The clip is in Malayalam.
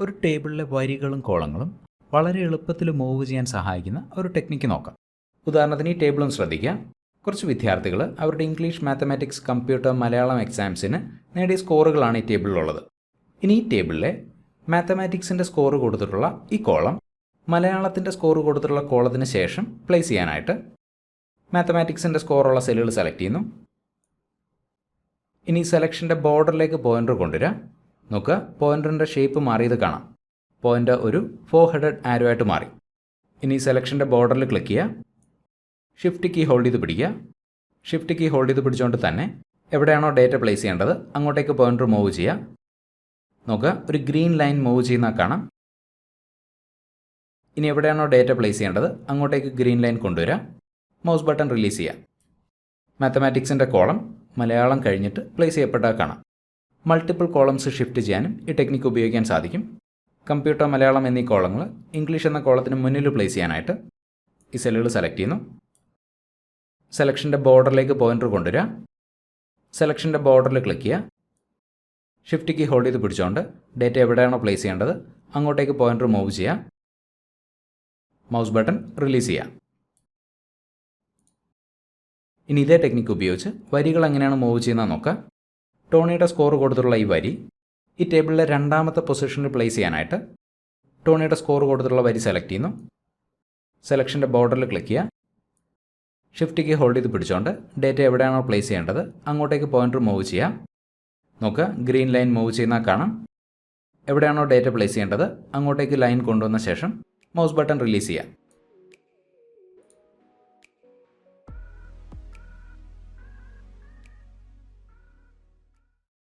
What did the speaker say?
ഒരു ടേബിളിലെ വരികളും കോളങ്ങളും വളരെ എളുപ്പത്തിൽ മൂവ് ചെയ്യാൻ സഹായിക്കുന്ന ഒരു ടെക്നിക്ക് നോക്കാം. ഉദാഹരണത്തിന് ഈ ടേബിളും ശ്രദ്ധിക്കുക. കുറച്ച് വിദ്യാർത്ഥികൾ അവരുടെ ഇംഗ്ലീഷ് മാത്തമാറ്റിക്സ് കമ്പ്യൂട്ടർ മലയാളം എക്സാംസിന് നേടിയ സ്കോറുകളാണ് ഈ ടേബിളിലുള്ളത്. ഇനി ഈ ടേബിളിലെ മാത്തമാറ്റിക്സിന്റെ സ്കോർ കൊടുത്തിട്ടുള്ള ഈ കോളം മലയാളത്തിന്റെ സ്കോർ കൊടുത്തിട്ടുള്ള കോളത്തിന് ശേഷം പ്ലേസ് ചെയ്യാനായിട്ട് മാത്തമാറ്റിക്സിന്റെ സ്കോറുള്ള സെല്ലുകൾ സെലക്ട് ചെയ്യുന്നു. ഇനി സെലക്ഷന്റെ ബോർഡറിലേക്ക് പോയിന്റർ കൊണ്ടുവരിക. നോക്കുക പോയിന്ററിന്റെ ഷേപ്പ് മാറിയത് കാണാം. പോയിന്റ് ഒരു ഫോർ ഹെഡഡ് ആരോ ആയിട്ട് മാറി. ഇനി സെലക്ഷന്റെ ബോർഡറിൽ ക്ലിക്ക് ചെയ്യുക. ഷിഫ്റ്റ് കീ ഹോൾഡ് ചെയ്ത് പിടിക്കുക. ഷിഫ്റ്റ് കീ ഹോൾഡ് ചെയ്ത് പിടിച്ചുകൊണ്ട് തന്നെ എവിടെയാണോ ഡേറ്റ പ്ലേസ് ചെയ്യേണ്ടത് അങ്ങോട്ടേക്ക് പോയിന്റർ മൂവ് ചെയ്യുക. നോക്കുക ഒരു ഗ്രീൻ ലൈൻ മൂവ് ചെയ്യുന്ന കാണാം. ഇനി എവിടെയാണോ ഡേറ്റ പ്ലേസ് ചെയ്യേണ്ടത് അങ്ങോട്ടേക്ക് ഗ്രീൻ ലൈൻ കൊണ്ടുവരാം മൗസ് ബട്ടൺ റിലീസ് ചെയ്യാം മാത്തമാറ്റിക്സിന്റെ കോളം മലയാളം കഴിഞ്ഞിട്ട് പ്ലേസ് ചെയ്യപ്പെട്ടാൽ കാണാം. മൾട്ടിപ്പിൾ കോളംസ് ഷിഫ്റ്റ് ചെയ്യാനും ഈ ടെക്നിക്ക് ഉപയോഗിക്കാൻ സാധിക്കും. കമ്പ്യൂട്ടർ മലയാളം എന്നീ കോളങ്ങൾ ഇംഗ്ലീഷ് എന്ന കോളത്തിന് മുന്നിൽ പ്ലേസ് ചെയ്യാനായിട്ട് ഈ സെല്ലുകൾ സെലക്ട് ചെയ്യുന്നു. സെലക്ഷന്റെ ബോർഡറിലേക്ക് പോയിന്റർ കൊണ്ടുവരിക. സെലക്ഷന്റെ ബോർഡറിൽ ക്ലിക്ക് ചെയ്യുക. ഷിഫ്റ്റ് കീ ഹോൾഡ് ചെയ്ത് പിടിച്ചുകൊണ്ട് ഡേറ്റ എവിടെയാണോ പ്ലേസ് ചെയ്യേണ്ടത് അങ്ങോട്ടേക്ക് പോയിന്റർ മൂവ് ചെയ്യുക. മൗസ് ബട്ടൺ റിലീസ് ചെയ്യുക. ഇനി ഇതേ ടെക്നിക്ക് ഉപയോഗിച്ച് വരികൾ എങ്ങനെയാണ് മൂവ് ചെയ്യുന്നത് നോക്കുക. ടോണിയുടെ സ്കോർ കൊടുത്തിട്ടുള്ള ഈ വരി ഈ ടേബിളിലെ രണ്ടാമത്തെ പൊസിഷനിൽ പ്ലേസ് ചെയ്യാനായിട്ട് ടോണിയുടെ സ്കോർ കൊടുത്തിട്ടുള്ള വരി സെലക്ട് ചെയ്യുന്നു. സെലക്ഷന്റെ ബോർഡറിൽ ക്ലിക്ക് ചെയ്യുക. ഷിഫ്റ്റ് കീ ഹോൾഡ് ചെയ്ത് പിടിച്ചുകൊണ്ട് ഡേറ്റ എവിടെയാണോ പ്ലേസ് ചെയ്യേണ്ടത് അങ്ങോട്ടേക്ക് പോയിന്റർ മൂവ് ചെയ്യാം നോക്കുക ഗ്രീൻ ലൈൻ മൂവ് ചെയ്യുന്നാൽ കാണാം. എവിടെയാണോ ഡേറ്റ പ്ലേസ് ചെയ്യേണ്ടത് അങ്ങോട്ടേക്ക് ലൈൻ കൊണ്ടുവന്ന ശേഷം മൗസ് ബട്ടൺ റിലീസ് ചെയ്യുക.